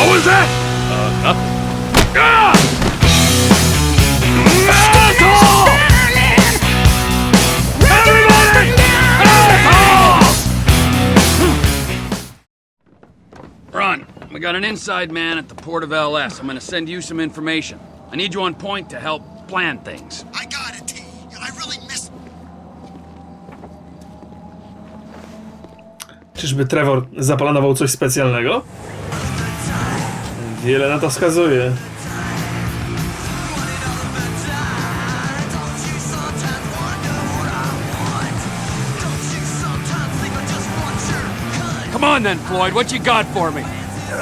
What was that? Uh, nothing. Ah! Asshole! Everybody! Asshole! Run. We got an inside man at the port of LS. I'm gonna send you some information. I need you on point to help plan things. I got it, T. I really miss. Czyżby Trevor zaplanował coś specjalnego? Wiele na to wskazuje. Come on then, Floyd. What you got for me?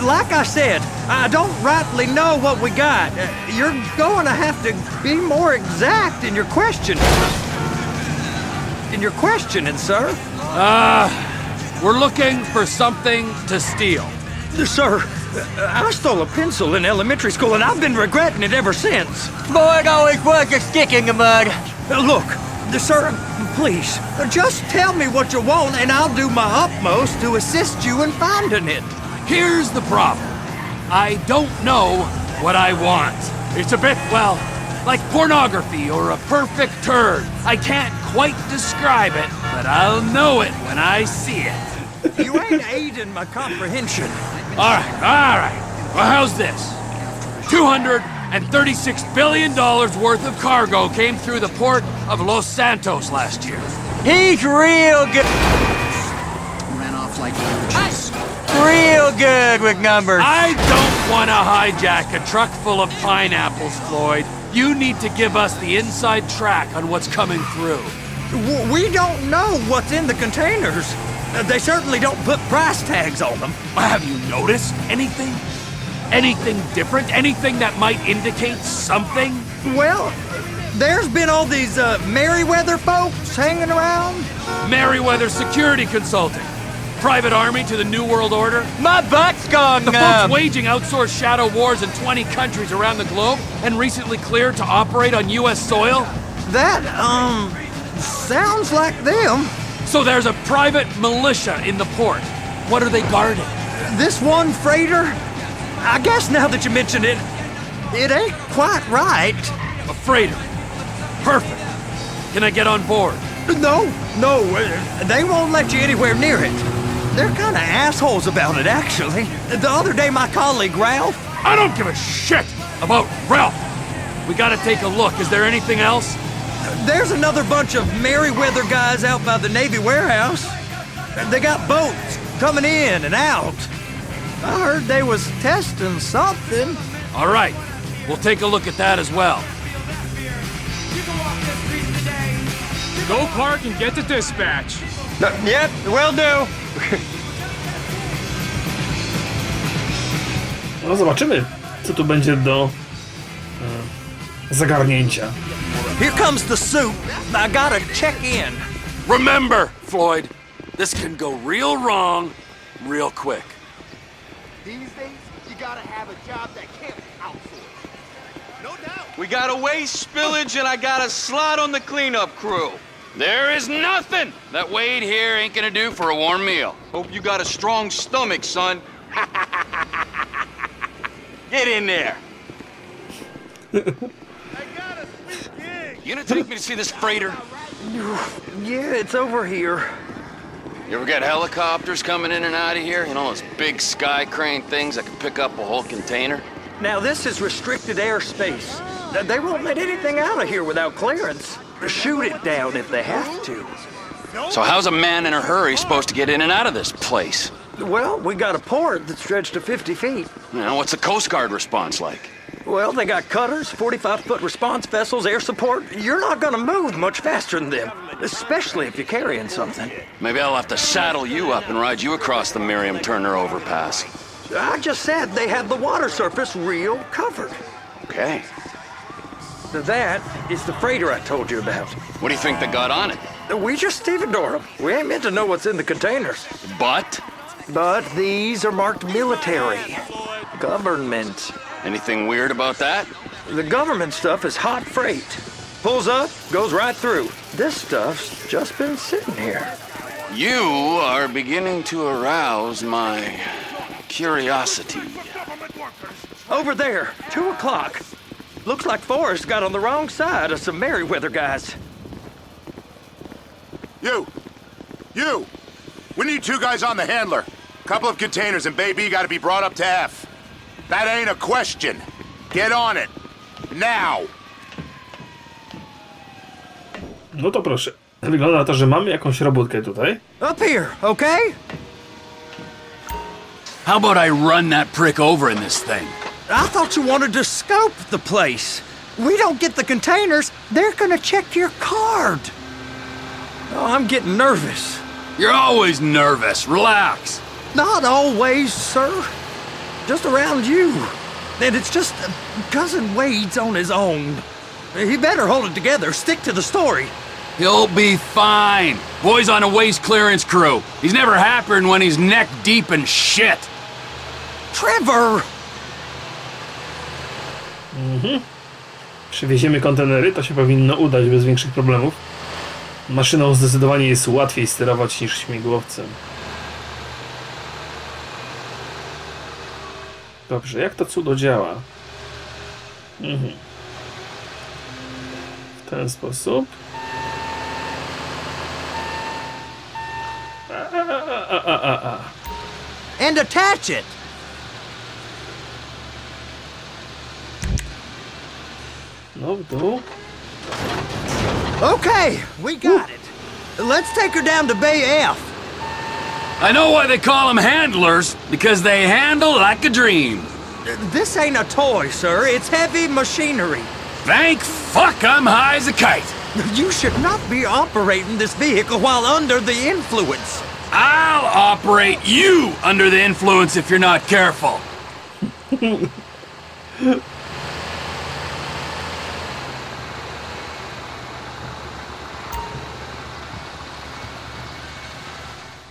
Like I said, I don't rightly know what we got. Uh, You're going to have to be more exact in your question. In your questioning, sir. We're looking for something to steal. Sir, uh, I stole a pencil in elementary school and I've been regretting it ever since. Floyd always was a stick in the mud. Uh, Look, sir, please, uh, just tell me what you want and I'll do my utmost to assist you in finding it. Here's the problem. I don't know what I want. It's a bit, well, like pornography or a perfect turd. I can't quite describe it, but I'll know it when I see it. You ain't aiding my comprehension. All right, all right. Well, how's this? $236 billion worth of cargo came through the port of Los Santos last year. He's real good. Ran off like roaches. Real good with numbers. I don't want to hijack a truck full of pineapples, Floyd. You need to give us the inside track on what's coming through. W- We don't know what's in the containers. Uh, They certainly don't put price tags on them. Have you noticed anything? Anything different? Anything that might indicate something? Well, there's been all these uh, Merryweather folks hanging around. Merryweather Security Consulting. Private army to the New World Order. My butt's gone The numb. folks waging outsourced shadow wars in 20 countries around the globe and recently cleared to operate on U.S. soil. That, um, sounds like them. So there's a private militia in the port. What are they guarding? This one freighter, I guess now that you mention it, it ain't quite right. A freighter. Perfect. Can I get on board? No, no, uh, they won't let you anywhere near it. They're kind of assholes about it, actually. The other day, my colleague Ralph, I don't give a shit about Ralph. We gotta take a look. Is there anything else? There's another bunch of Merryweather guys out by the Navy warehouse. They got boats coming in and out. I heard they was testing something. All right. We'll take a look at that as well. Go park and get the dispatch. Uh, yep, will do. No zobaczymy, co tu będzie do e, zagarnięcia. Here comes the soup. I gotta check in. Remember, Floyd, this can go real wrong real quick. These days, you gotta have a job that can't be outsourced. No doubt. We got a waste spillage and I got a slot on the cleanup crew. There is nothing that Wade here ain't gonna do for a warm meal. Hope you got a strong stomach, son. Get in there. You gonna take me to see this freighter? Yeah, it's over here. You ever got helicopters coming in and out of here? You know, those big sky crane things that can pick up a whole container? Now, this is restricted airspace. They won't let anything out of here without clearance. Shoot it down if they have to. So how's a man in a hurry supposed to get in and out of this place? Well, we got a port that stretched to 50 feet. Now, what's the Coast Guard response like? Well, they got cutters, 45 foot response vessels, air support. You're not gonna move much faster than them, especially if you're carrying something. Maybe I'll have to saddle you up and ride you across the Miriam Turner overpass. I just said they had the water surface real covered. Okay. That is the freighter I told you about. What do you think they got on it? We just stevedore them. We ain't meant to know what's in the containers. But But these are marked military. Government. Anything weird about that? The government stuff is hot freight. Pulls up, goes right through. This stuff's just been sitting here. You are beginning to arouse my curiosity. Over there, two o'clock. Looks like Forrest got on the wrong side of some Merryweather guys. You! You! We need two guys on the handler. Couple of containers and Baby gotta be brought up to F. That ain't a question. Get on it. Now! No to proszę. Wygląda na to, że mamy jakąś robótkę tutaj. Up here, okay? How about I run that prick over in this thing? I thought you wanted to scope the place. We don't get the containers, they're gonna check your card. Oh, I'm getting nervous. You're always nervous. Relax. Not always, sir. Just around you. And it's just uh, Cousin Wade's on his own. He better hold it together, stick to the story. He'll be fine. Boy's on a waste clearance crew. He's never happier than when he's neck deep in shit. Trevor! Przywieziemy kontenery, to się powinno udać bez większych problemów. Maszyną zdecydowanie jest łatwiej sterować niż śmigłowcem. Dobrze, jak to cudo działa? Mhm. W ten sposób. A, a, a, a, a. And attach it! No w dół. Okay, we got it. Let's take her down to Bay F. I know why they call them handlers, because they handle like a dream. This ain't a toy, sir. It's heavy machinery. Thank fuck I'm high as a kite. You should not be operating this vehicle while under the influence. I'll operate you under the influence if you're not careful.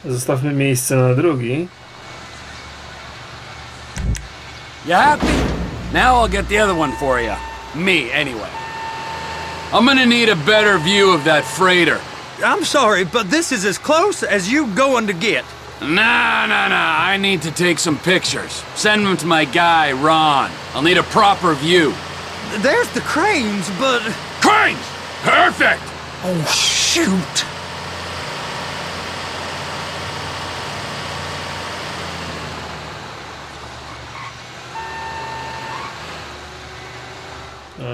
Zostawmy miejsce na drugi. You happy? Now I'll get the other one for you. Me, anyway. I'm gonna need a better view of that freighter. I'm sorry, but this is as close as you going to get. Nah, nah, nah. I need to take some pictures. Send them to my guy, Ron. I'll need a proper view. There's the cranes, but. Cranes! Perfect! Oh, shoot!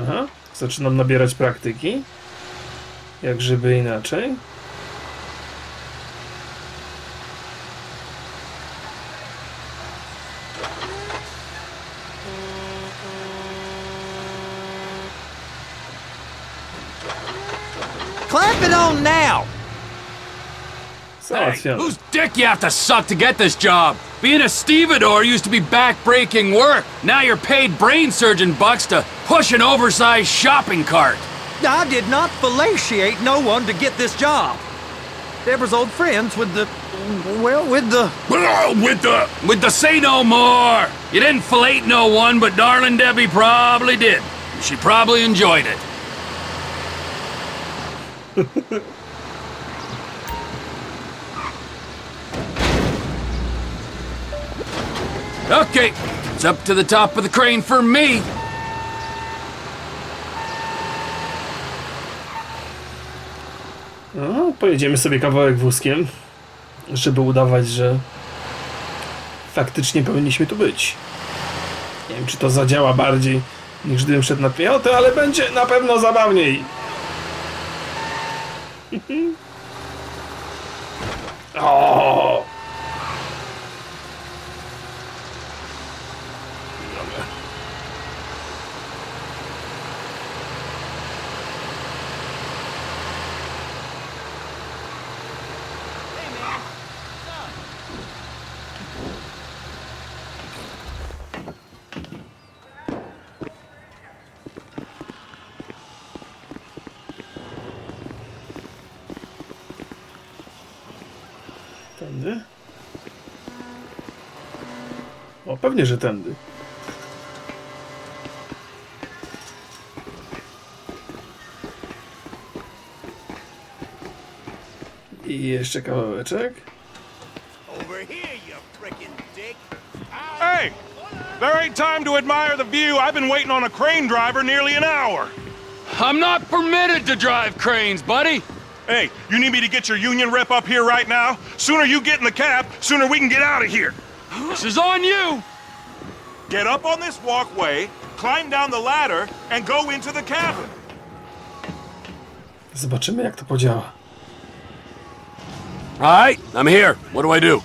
Aha, zaczynam nabierać praktyki. Jak żeby inaczej. Hey, Załatwione. whose dick you have to suck to get this job? Being a stevedore used to be back-breaking work. Now you're paid brain surgeon bucks to push an oversized shopping cart. I did not fellatiate no one to get this job. Deborah's old friends with the. Well, with the. With the with the say no more. You didn't fillet no one, but darling Debbie probably did. She probably enjoyed it. okay, it's up to the top of the crane for me. No, pojedziemy sobie kawałek wózkiem, żeby udawać, że faktycznie powinniśmy tu być. Nie wiem, czy to zadziała bardziej niż gdybym szedł na piechotę, ale będzie na pewno zabawniej. o! Pewnie, że tędy. I jeszcze kawałeczek. Over here, you frickin' dick! Hey, There ain't time to admire the view. I've been waiting on a crane driver nearly an hour. I'm not permitted to drive cranes, buddy. Hey, you need me to get your union rep up here right now? Sooner you get in the cab, sooner we can get out of here. This is on you. Get up on this walkway, climb down the ladder, and go into the cabin. Zobaczymy, jak to podziała. All right, I'm here. What do I do?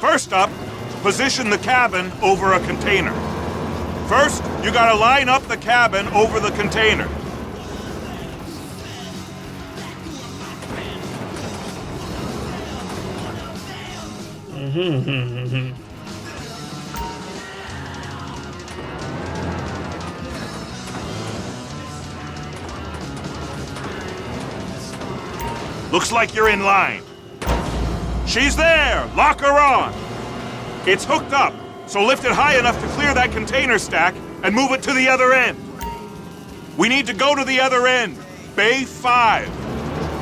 First up, position the cabin over a container. First, you gotta line up the cabin over the container. Looks like you're in line. She's there! Lock her on! It's hooked up, so lift it high enough to clear that container stack and move it to the other end. We need to go to the other end. Bay 5.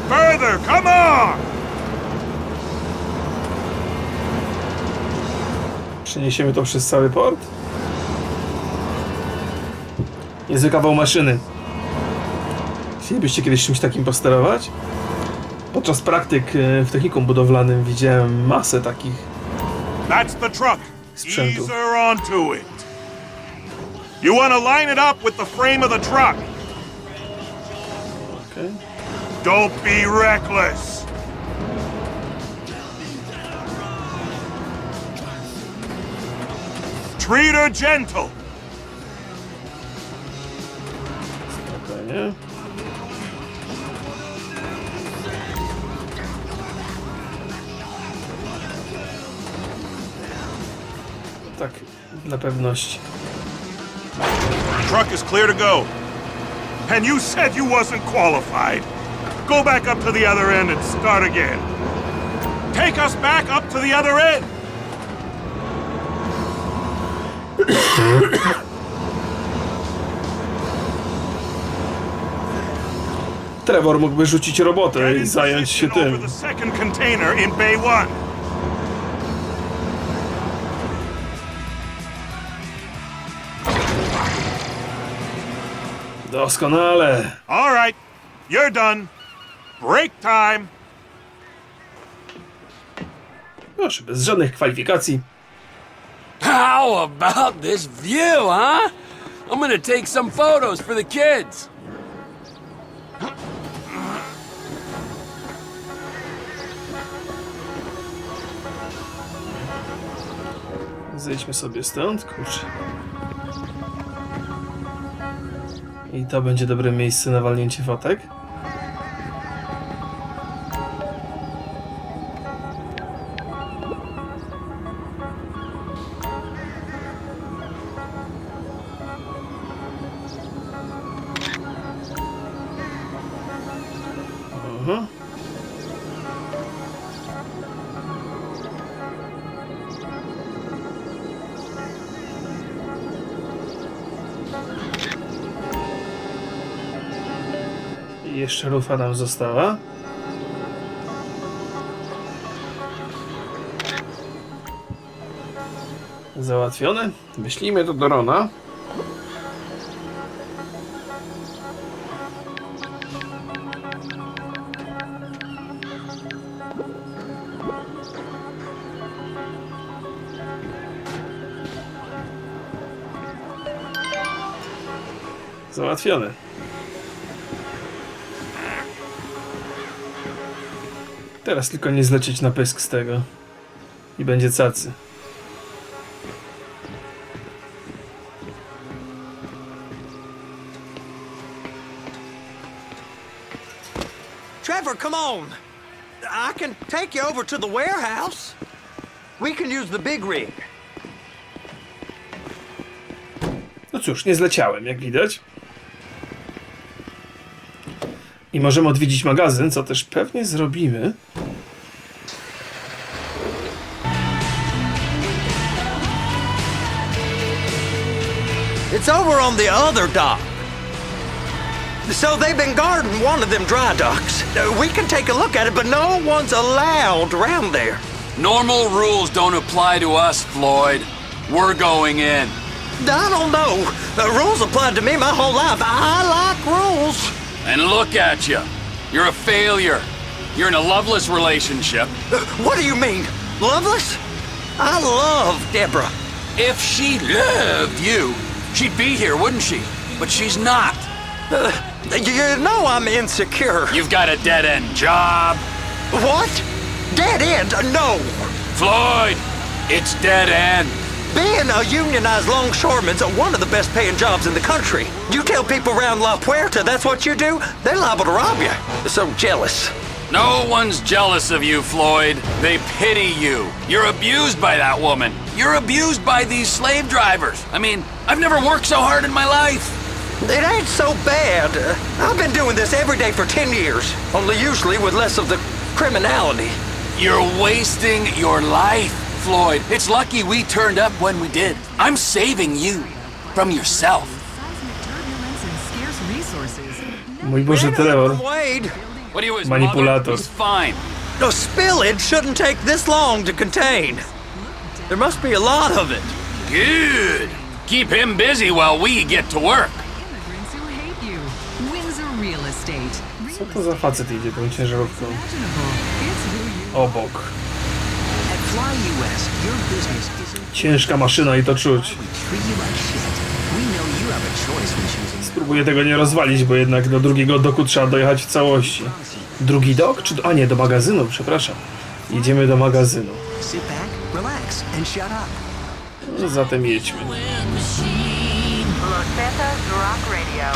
Further, come on! Przeniesiemy to przez cały port? Niezły kawał maszyny. Chcielibyście kiedyś czymś takim posterować? Podczas praktyk e, w technikum budowlanym widziałem masę takich. That's the truck. Sprzętu. Ease her onto it. You want to line it up with the frame of the truck. Okay. Don't be reckless. Treat her gentle. Tak, dla pewności. Truck is clear to go. And you said you wasn't qualified. Go back up to the other end and start again. Take us back up to the other end. Trevor mógłby rzucić robotę i zająć się tym. the second container in Bay 1. Doskonale. All right, you're done. Break time. Proszę, bez żadnych kwalifikacji. How about this view, huh? I'm gonna take some photos for the kids. Zejdźmy sobie stąd, kurczę. I to będzie dobre miejsce na walnięcie fotek. Rufa nam została. Załatwione. Wyślijmy to do Rona. Załatwione. Teraz tylko nie zlecieć na pysk z tego. I będzie cacy. Trevor, come on. I can take you over to the warehouse. We can use the big rig. No cóż, nie zleciałem, jak widać. I możemy odwiedzić magazyn, co też pewnie zrobimy. It's over on the other dock. So they've been guarding one of them dry docks. Uh, we can take a look at it, but no one's allowed around there. Normal rules don't apply to us, Floyd. We're going in. I don't know. Uh, rules applied to me my whole life. I like rules. And look at you. You're a failure. You're in a loveless relationship. Uh, what do you mean? Loveless? I love Deborah. If she loved you, she'd be here, wouldn't she? But she's not. Uh, you know I'm insecure. You've got a dead end job. What? Dead end? Uh, No. Floyd, it's dead end. Being a unionized longshoreman's one of the best paying jobs in the country. You tell people around La Puerta that's what you do, they're liable to rob you. They're So jealous. No one's jealous of you, Floyd. They pity you. You're abused by that woman. You're abused by these slave drivers. I mean, I've never worked so hard in my life. It ain't so bad. Uh, I've been doing this every day for 10 years, only usually with less of the criminality. You're wasting your life, Floyd. It's lucky we turned up when we did. I'm saving you from yourself. turbulence and scarce resources. Trevor. Wade, What you, Manipulator. He's fine. the spillage shouldn't take this long to contain. There must be a lot of it. Good. Keep him busy while we get to work. Immigrants who hate you. Windsor Real Estate. Co to za facet idzie tą ciężarówką? Imaginable. It's who you Obok. At Fly US, your business isn't Ciężka maszyna i to czuć. we treat you like shit. We know you have a choice when choosing Spróbuję tego nie rozwalić, bo jednak do drugiego doku trzeba dojechać w całości. Drugi dok? Czy do... A nie, do magazynu, przepraszam. Jedziemy do magazynu. sit back, relax, and shut up. No, zatem jedźmy. Los Santos Rock Radio.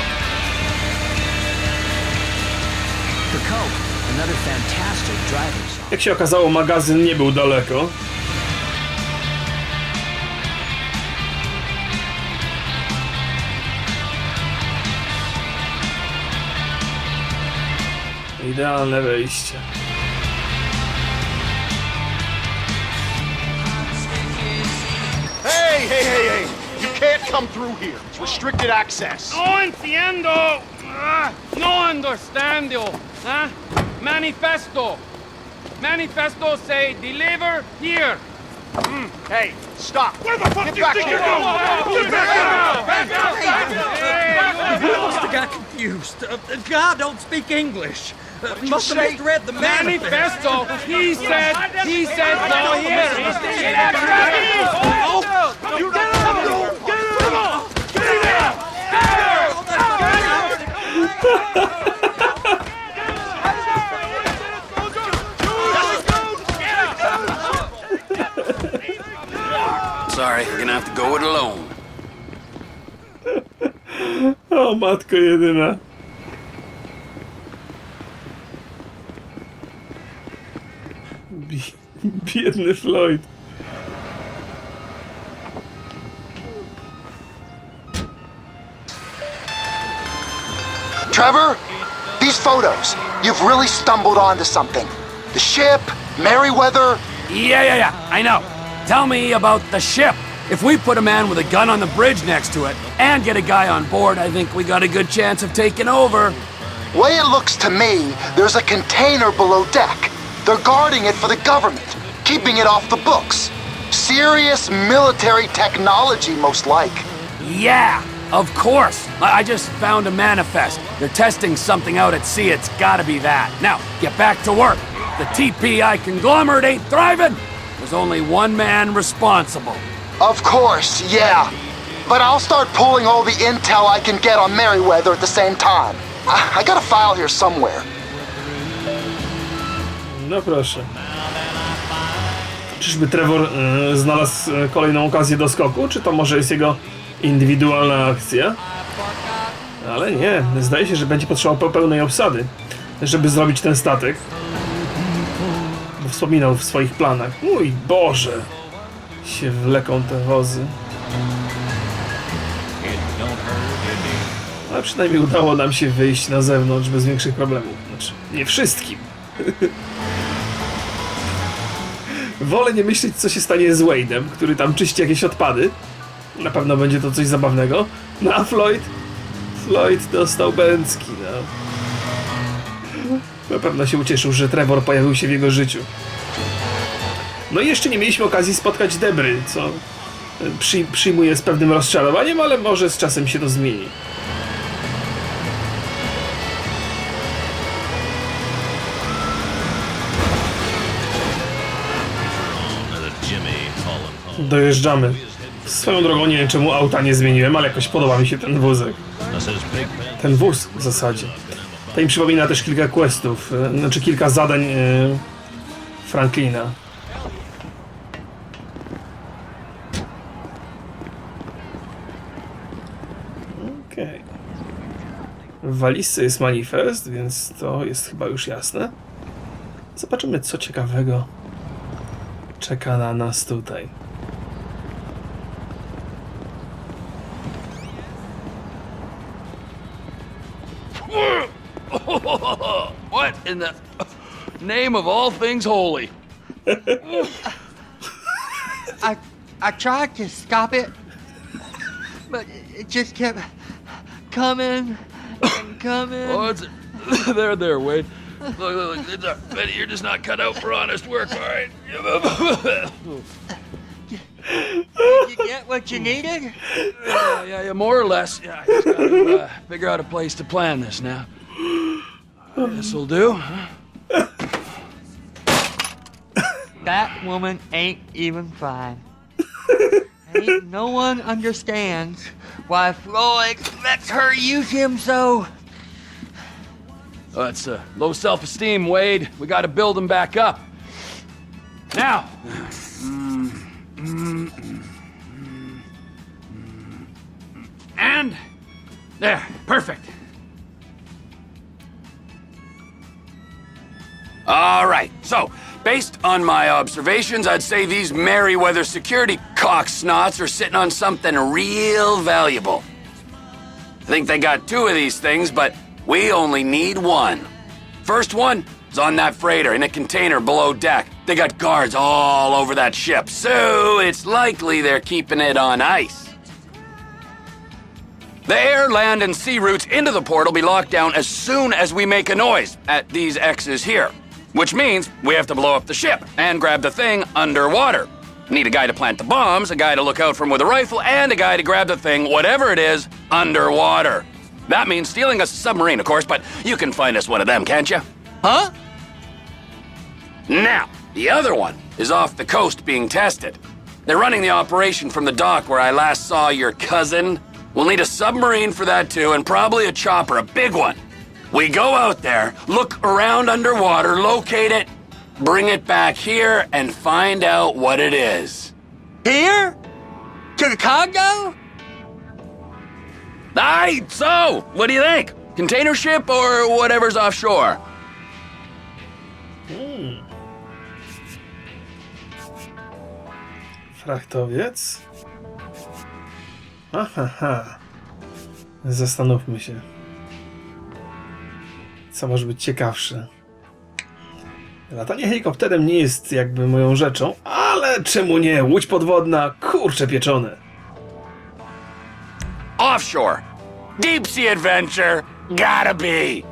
The Coke, another fantastic driving song. Jak się okazało, magazyn nie był daleko. Idealne wejście. Hey, hey, hey, hey! You can't come through here. It's restricted access. No entiendo. Ah, no understando. Huh? Manifesto. Manifesto say deliver here. Hey, stop. Where the fuck Get do you back think here. you're going? Get back You must have got confused. Uh, God don't speak English. You must have say? misread the. Manifesto. He said. He said no here. You get Sorry, you're gonna have to go it alone. O, oh, matko jedyna. Biedny Floyd. Trevor, these photos. You've really stumbled onto something. The ship, Merryweather. Yeah, yeah, yeah, I know. Tell me about the ship. If we put a man with a gun on the bridge next to it and get a guy on board, I think we got a good chance of taking over. Way it looks to me, there's a container below deck. They're guarding it for the government, keeping it off the books. Serious military technology, most like. Yeah, of course. I I just found a manifest. They're testing something out at sea. It's gotta be that. Now, get back to work. The TPI conglomerate ain't thriving. There's only one man responsible. Of course, yeah. But I'll start pulling all the intel I can get on Merryweather at the same time. I, I got a file here somewhere. No proszę. Czyżby Trevor e, znalazł e, kolejną okazję do skoku? Czy to może jest jego indywidualna akcja? Ale nie, zdaje się, że będzie potrzebował pełnej obsady, żeby zrobić ten statek. Bo wspominał w swoich planach. Mój Boże! Się wleką te wozy. Ale przynajmniej udało nam się wyjść na zewnątrz bez większych problemów. Znaczy, nie wszystkim. Wolę nie myśleć, co się stanie z Wade'em, który tam czyści jakieś odpady. Na pewno będzie to coś zabawnego. No a Floyd? Floyd dostał bęcki, no. Na pewno się ucieszył, że Trevor pojawił się w jego życiu. No i jeszcze nie mieliśmy okazji spotkać Debry, co e, przy, przyjmuję z pewnym rozczarowaniem, ale może z czasem się to zmieni. Dojeżdżamy. Swoją drogą nie wiem czemu auta nie zmieniłem, ale jakoś podoba mi się ten wózek. Ten wóz w zasadzie. To mi przypomina też kilka questów, e, znaczy kilka zadań e, Franklina. Okej. W walizce jest manifest, więc to jest chyba już jasne. Zobaczymy co ciekawego czeka na nas tutaj. In the name of all things holy? I, I tried to stop it, but it just kept coming and coming. Oh, it's there, there, Wade. Look, look, look, it's a, Betty, you're just not cut out for honest work, all right? Did you get what you needed? yeah, yeah, yeah, more or less. Yeah, I just gotta uh, figure out a place to plan this now. This'll do. That woman ain't even fine. ain't no one understands why Floyd lets her use him so. Oh, that's uh, low self-esteem, Wade. We gotta build him back up. Now. And there, perfect. All right. So, based on my observations, I'd say these Merryweather security cocksnots are sitting on something real valuable. I think they got two of these things, but we only need one. First one is on that freighter in a container below deck. They got guards all over that ship, so it's likely they're keeping it on ice. The air, land, and sea routes into the port will be locked down as soon as we make a noise at these X's here. Which means we have to blow up the ship and grab the thing underwater. Need a guy to plant the bombs, a guy to look out from with a rifle, and a guy to grab the thing, whatever it is, underwater. That means stealing a submarine, of course, but you can find us one of them, can't you? Huh? Now, the other one is off the coast being tested. They're running the operation from the dock where I last saw your cousin. We'll need a submarine for that too, and probably a chopper, a big one. We go out there, look around underwater, locate it, bring it back here, and find out what it is. Here? To the Congo? Aye, so, what do you think? Container ship or whatever's offshore? Hmm. Frachtowiec? Aha, ha. Zastanówmy się. Co może być ciekawsze? Latanie helikopterem nie jest jakby moją rzeczą, ale czemu nie? Łódź podwodna, kurcze pieczone. Offshore. Deep sea adventure. Gotta be.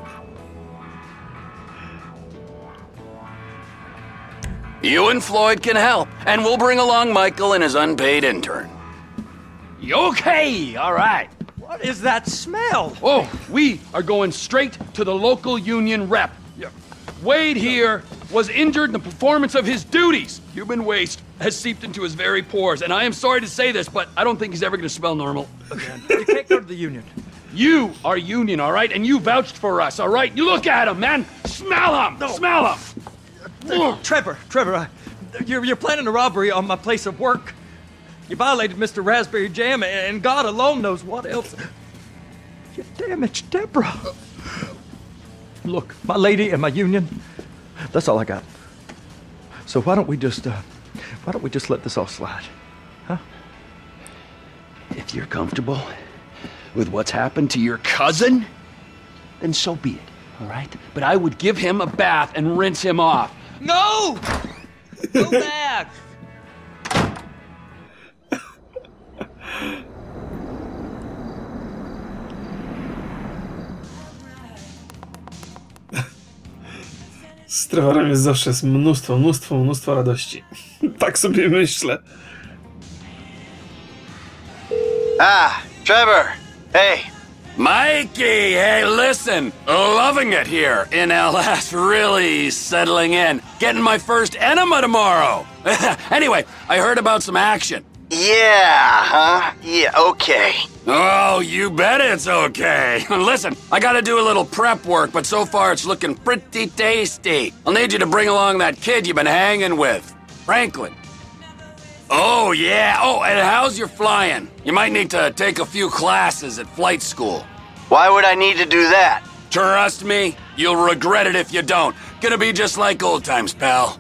You and Floyd can help, and we'll bring along Michael and his unpaid intern. Okay, all right. What is that smell? Oh, we are going straight to the local union rep. Yeah. Wade here was injured in the performance of his duties. Human waste has seeped into his very pores, and I am sorry to say this, but I don't think he's ever going to smell normal again. You can't go to the union. You are union, all right? And you vouched for us, all right? You look at him, man. Smell him. Smell him. Uh, Trevor, Trevor, I, you're, you're planning a robbery on my place of work. You violated Mr. Raspberry Jam, and God alone knows what else. You damaged Deborah. Look, my lady and my union, that's all I got. So why don't we just, uh, why don't we just let this all slide? Huh? If you're comfortable with what's happened to your cousin, then so be it, all right? But I would give him a bath and rinse him off. No! Go back! Z Trevorem jest zawsze jest mnóstwo, mnóstwo, mnóstwo radości. tak sobie myślę. Ah, Trevor. Hey. Mikey, hey, listen. Loving it here in LS. Really settling in. Getting my first enema tomorrow. anyway, I heard about some action. Yeah, huh? Yeah, okay. Oh, you bet it's okay. Listen, I gotta do a little prep work, but so far it's looking pretty tasty. I'll need you to bring along that kid you've been hanging with, Franklin. Oh, yeah. Oh, and how's your flying? You might need to take a few classes at flight school. Why would I need to do that? Trust me, you'll regret it if you don't. Gonna be just like old times, pal.